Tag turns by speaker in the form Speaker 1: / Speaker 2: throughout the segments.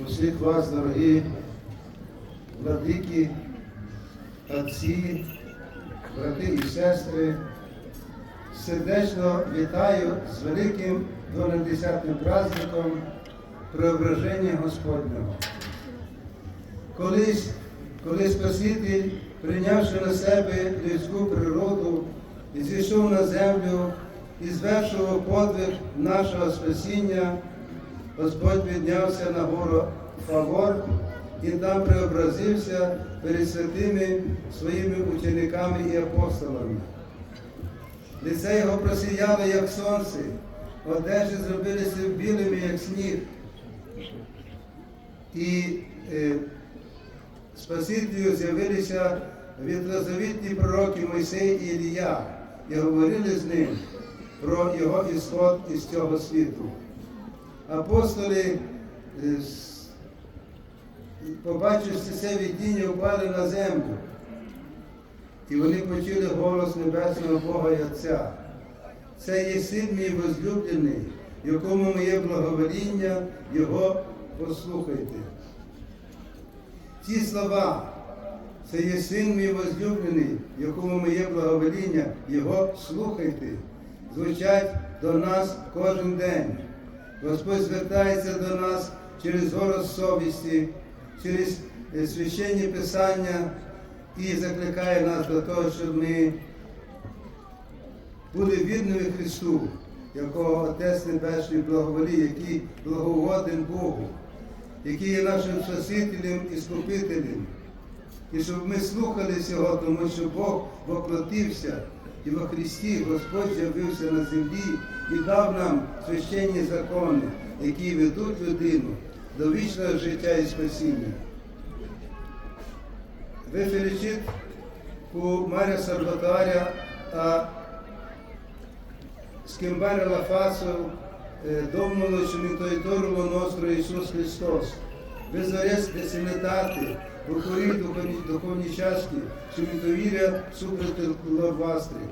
Speaker 1: усіх вас, дорогі владики, отці, брати і сестри, сердечно вітаю з великим 12-тим праздником Преображення Господнього. Колись, коли Спаситель, прийнявши на себе людську природу, зійшов на землю і звершував подвиг нашого спасіння, Господь піднявся на гору Фавор і там преобразився перед святими своїми учениками і апостолами. Лице його просіяло, як сонце, одежі зробилися білими, як сніг. І е, Спасителю з'явилися відлозавітні пророки Мойсей і Ілія і говорили з ним про його ісход із цього світу. Апостоли, е, побачивши це видіння, впали на землю. І вони почули голос Небесного Бога і Отця. Це є син мій возлюблений, якому моє благовоління, його послухайте. Ці слова, це є син мій возлюблений, якому моє благовоління, його слухайте, звучать до нас кожен день. Господь звертається до нас через голос совісті, через е, священні писання і закликає нас до того, щоб ми були вірними Христу, якого Отець Небесний благоволі, який благоводен Богу, який є нашим Спасителем і Скупителем. І щоб ми слухали цього, тому що Бог воплотився і во Христі Господь з'явився на землі і дав нам священні закони, які ведуть людину до вічного життя і спасіння. Ви felicit cu marea sărbătoare a schimbarea la față eh, Domnului și Mântuitorul nostru Iisus Vă doresc de sănătate, bucurii duhovni- duhovnicească și mântuirea sufletelor voastre.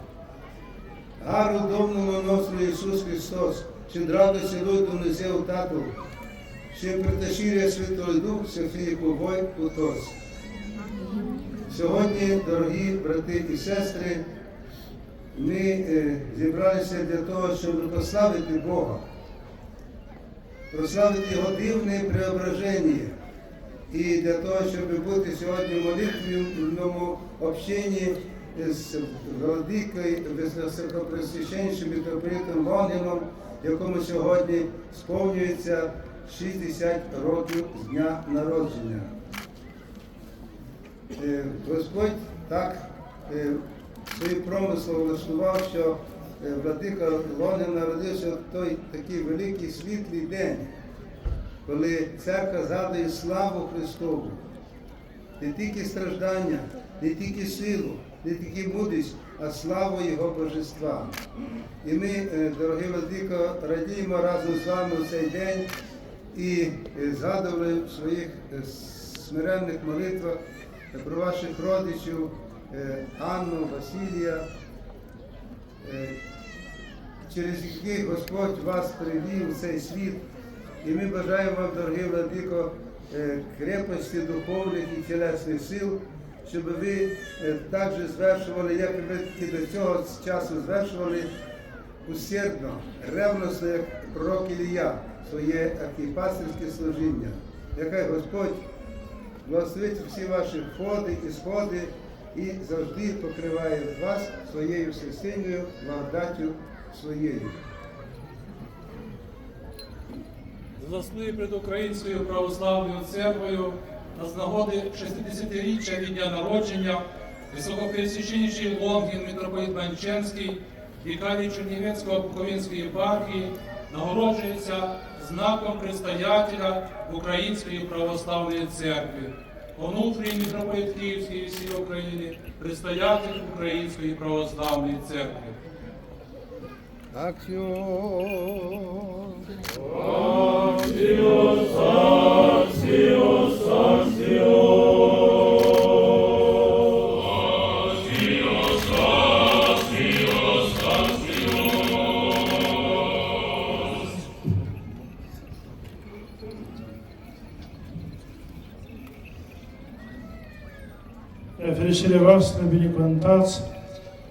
Speaker 1: Harul Domnului nostru Iisus Hristos și dragostea Lui Dumnezeu Tatăl și împărtășirea Sfântului Duh să fie cu voi cu toți. Сьогодні, дорогі брати і сестри, ми е, зібралися для того, щоб прославити Бога, прославити Його дивне преображення. І для того, щоб бути сьогодні в молитвенному общенні з владикою, високопресвященнішим митрополитом Лонгіном, якому сьогодні сповнюється 60 років з дня народження. Е, Господь так е, своїм промислом влаштував, що владика Лонин народився в той такий великий світлий день, коли церква згадує славу Христову. Не тільки страждання, не тільки силу, не тільки мудрість, а славу Його Божества. І ми, е, дорогі владико, радіємо разом з вами у цей день і е, згадували в своїх е, смиренних молитвах про ваших родичів е, Анну, Василія, е, через яких Господь вас привів у цей світ. І ми бажаємо вам, дорогі владико, е, крепості духовних і тілесних сил, щоб ви е, також звершували, як і до цього часу звершували усердно, ревностно, як пророк Ілія, своє архіпастерське служіння. Яке Господь благословить всі ваші входи і сходи і завжди покриває вас своєю всесильною благодаттю своєю.
Speaker 2: заслуги перед Українською православною церквою та з нагоди 60-річчя від дня народження високопресвященніший Лонгін митрополит Манченський, вікарій Чернівецького Буковинської єпархії, нагороджується знаком предстоятеля Української православної церкви. Онуфрій митрополит Київської і всієї України, предстоятель Української православної церкви.
Speaker 1: Акціон!
Speaker 3: Prea fericirea voastră, binecuvântați.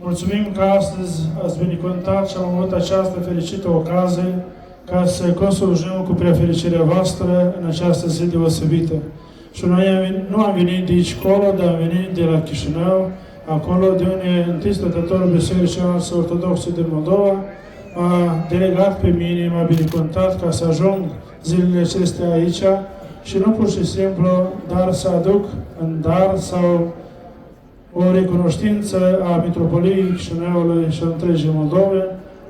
Speaker 3: Mulțumim că astăzi ați binecuvântat și am avut această fericită ocazie ca să conslujim cu prea fericirea voastră în această zi deosebită. Și noi am venit, nu am venit de aici colo, dar am venit de la Chișinău, acolo de unde întâi stătătorul Bisericii noastre Ortodoxe din Moldova m-a delegat pe mine, m-a binecuvântat ca să ajung zilele acestea aici și nu pur și simplu, dar să aduc în dar sau o recunoștință a Mitropoliei Chișinăului și a întregii Moldove,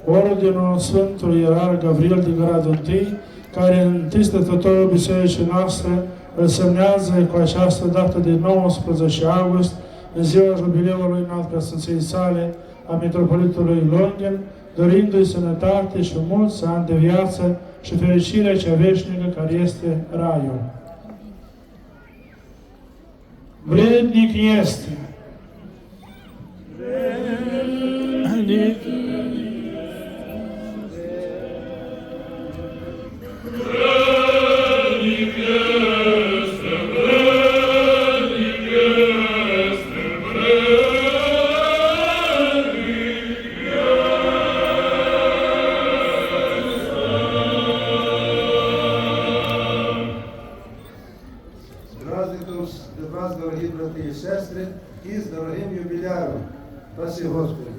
Speaker 3: Ordinul Sfântului Ierar Gabriel de Gradul I, care în stătătorul Bisericii noastre îl semnează cu această dată de 19 august, în ziua jubileului înalt preasfinției sale a Mitropolitului Longin, dorindu-i sănătate și mulți ani de viață și fericirea cea veșnică care este Raiul. Vrednic este.
Speaker 1: Брати і сестри, і з дорогим юбіляром. Спасибі Господи.